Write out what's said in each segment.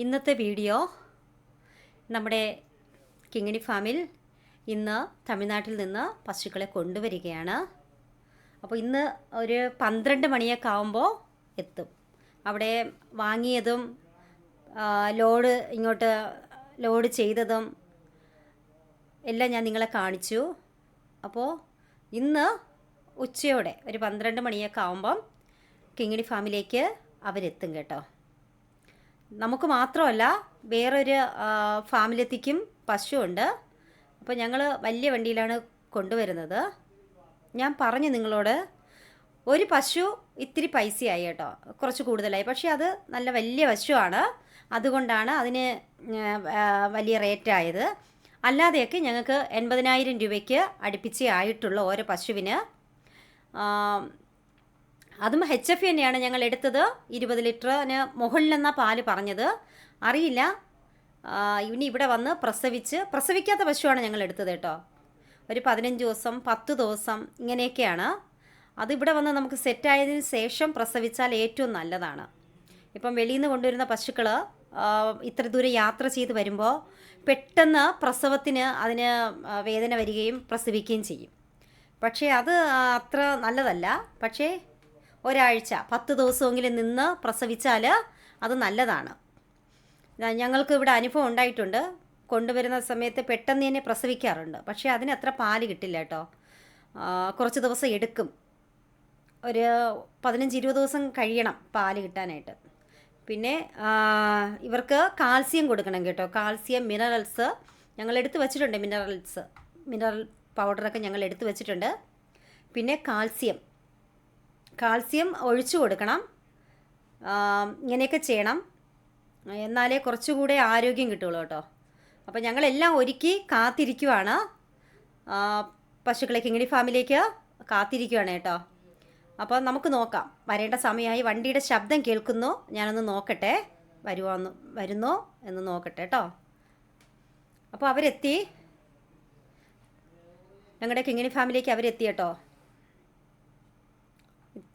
ഇന്നത്തെ വീഡിയോ നമ്മുടെ കിങ്ങിണി ഫാമിൽ ഇന്ന് തമിഴ്നാട്ടിൽ നിന്ന് പശുക്കളെ കൊണ്ടുവരികയാണ്. അപ്പോൾ ഇന്ന് ഒരു പന്ത്രണ്ട് മണിയൊക്കെ ആവുമ്പോൾ എത്തും. അവിടെ വാങ്ങിയതും ലോഡ് ഇങ്ങോട്ട് ലോഡ് ചെയ്തതും എല്ലാം ഞാൻ നിങ്ങളെ കാണിച്ചു. അപ്പോൾ ഇന്ന് ഉച്ചയോടെ ഒരു പന്ത്രണ്ട് മണിയൊക്കെ ആവുമ്പം കിങ്ങിണി ഫാമിലേക്ക് അവരെത്തും കേട്ടോ. നമുക്ക് മാത്രമല്ല വേറൊരു ഫാമിലെത്തിക്കും പശുവുണ്ട്. അപ്പോൾ ഞങ്ങൾ വലിയ വണ്ടിയിലാണ് കൊണ്ടുവരുന്നത്. ഞാൻ പറഞ്ഞു നിങ്ങളോട് ഒരു പശു ഇത്തിരി പൈസയായി കേട്ടോ കുറച്ച് കൂടുതലായി. പക്ഷേ അത് നല്ല വലിയ പശുവാണ്. അതുകൊണ്ടാണ് അതിന് വലിയ റേറ്റ് ആയത് അല്ലാതെയൊക്കെ ഞങ്ങൾക്ക് എൺപതിനായിരം രൂപയ്ക്ക് അടുപ്പിച്ച് ആയിട്ടുള്ള ഓരോ പശുവിന്. അതും എച്ച് എഫ് തന്നെയാണ് ഞങ്ങൾ എടുത്തത്. ഇരുപത് ലിറ്ററിന് മുകളിലെന്ന പാൽ പറഞ്ഞത്. അറിയില്ല. ഇനി ഇവിടെ വന്ന് പ്രസവിച്ച് പ്രസവിക്കാത്ത പശുവാണ് ഞങ്ങൾ എടുത്തത് കേട്ടോ. ഒരു പതിനഞ്ച് ദിവസം പത്ത് ദിവസം ഇങ്ങനെയൊക്കെയാണ്. അതിവിടെ വന്ന് നമുക്ക് സെറ്റായതിന് ശേഷം പ്രസവിച്ചാൽ ഏറ്റവും നല്ലതാണ്. ഇപ്പം വെളിയിൽ നിന്ന് കൊണ്ടുവരുന്ന പശുക്കൾ ഇത്ര ദൂരം യാത്ര ചെയ്ത് വരുമ്പോൾ പെട്ടെന്ന് പ്രസവത്തിന് അതിന് വേദന വരികയും പ്രസവിക്കുകയും ചെയ്യും. പക്ഷേ അത് അത്ര നല്ലതല്ല. പക്ഷേ ഒരാഴ്ച പത്ത് ദിവസമെങ്കിലും നിന്ന് പ്രസവിച്ചാൽ അത് നല്ലതാണ്. ഞങ്ങൾക്ക് ഇവിടെ അനുഭവം ഉണ്ടായിട്ടുണ്ട്. കൊണ്ടുവരുന്ന സമയത്ത് പെട്ടെന്ന് തന്നെ പ്രസവിക്കാറുണ്ട്. പക്ഷേ അതിന് അത്ര പാൽ കിട്ടില്ല കേട്ടോ. കുറച്ച് ദിവസം എടുക്കും. ഒരു പതിനഞ്ച് ഇരുപത് ദിവസം കഴിയണം പാൽ കിട്ടാനായിട്ട്. പിന്നെ ഇവർക്ക് കാൽസ്യം കൊടുക്കണം കേട്ടോ. കാൽസ്യം മിനറൽസ് ഞങ്ങൾ എടുത്ത് വെച്ചിട്ടുണ്ട്. മിനറൽസ് മിനറൽ പൗഡറൊക്കെ ഞങ്ങൾ എടുത്ത് വെച്ചിട്ടുണ്ട്. പിന്നെ കാൽസ്യം. കാൽസ്യം ഒഴിച്ചു കൊടുക്കണം. ഇങ്ങനെയൊക്കെ ചെയ്യണം. എന്നാലേ കുറച്ചുകൂടെ ആരോഗ്യം കിട്ടുള്ളൂ കേട്ടോ. അപ്പോൾ ഞങ്ങളെല്ലാം ഒരുക്കി കാത്തിരിക്കുവാണ്. പശുക്കളെ കിങ്ങിണി ഫാമിലേക്ക് കാത്തിരിക്കുവാണ് കേട്ടോ. അപ്പോൾ നമുക്ക് നോക്കാം. വരേണ്ട സമയമായി. വണ്ടിയുടെ ശബ്ദം കേൾക്കുന്നു. ഞാനൊന്ന് നോക്കട്ടെ. വരുവാന്ന് വരുന്നു എന്ന് നോക്കട്ടെ കേട്ടോ. അപ്പോൾ അവരെത്തി. ഞങ്ങളുടെ കിങ്ങിണി ഫാമിലിക്ക് അവരെത്തി കേട്ടോ.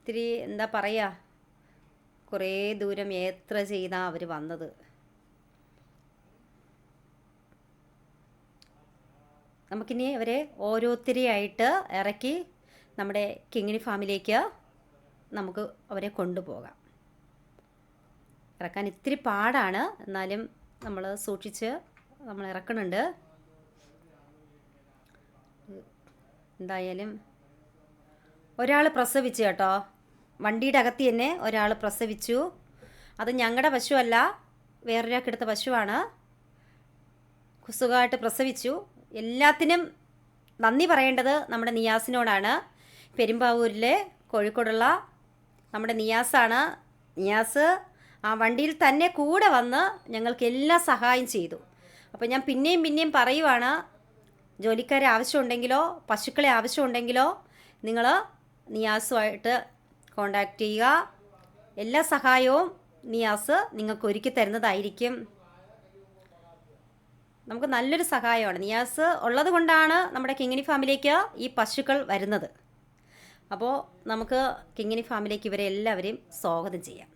ഇത്തിരി എന്താ പറയുക കുറേ ദൂരം യാത്ര ചെയ്താ അവർ വന്നത്. നമുക്കിനി അവരെ ഓരോരുത്തരെയായിട്ട് ഇറക്കി നമ്മുടെ കിങ്ങിണി ഫാമിലേക്ക് നമുക്ക് അവരെ കൊണ്ടുപോകാം. ഇറക്കാൻ ഇത്തിരി പാടാണ്. എന്നാലും നമ്മൾ സൂക്ഷിച്ച് നമ്മൾ ഇറക്കുന്നുണ്ട്. എന്തായാലും ഒരാൾ പ്രസവിച്ചു കേട്ടോ. വണ്ടിയുടെ അകത്ത് തന്നെ ഒരാൾ പ്രസവിച്ചു. അത് ഞങ്ങളുടെ പശുവല്ല വേറൊരാൾക്കെടുത്ത പശുവാണ്. സുഖമായിട്ട് പ്രസവിച്ചു. എല്ലാത്തിനും നന്ദി പറയേണ്ടത് നമ്മുടെ നിയാസിനോടാണ്. പെരുമ്പാവൂരിലെ കോഴിക്കോടുള്ള നമ്മുടെ നിയാസാണ്. നിയാസ് ആ വണ്ടിയിൽ തന്നെ കൂടെ വന്ന് ഞങ്ങൾക്ക് എല്ലാ സഹായം ചെയ്തു. അപ്പോൾ ഞാൻ പിന്നെയും പിന്നെയും പറയുവാണ് ജോലിക്കാരെ ആവശ്യമുണ്ടെങ്കിലോ പശുക്കളെ ആവശ്യമുണ്ടെങ്കിലോ നിങ്ങൾ നിയാസുമായിട്ട് കോണ്ടാക്ട് ചെയ്യുക. എല്ലാ സഹായവും നിയാസ് നിങ്ങൾക്ക് ഒരുക്കി തരുന്നതായിരിക്കും. നമുക്ക് നല്ലൊരു സഹായമാണ്. നിയാസ് ഉള്ളത് കൊണ്ടാണ് നമ്മുടെ കിങ്ങിണി ഫാമിലിക്ക് ഈ പശുക്കൾ വരുന്നത്. അപ്പോൾ നമുക്ക് കിങ്ങിണി ഫാമിലിക്ക് ഇവരെ എല്ലാവരെയും സ്വാഗതം ചെയ്യാം.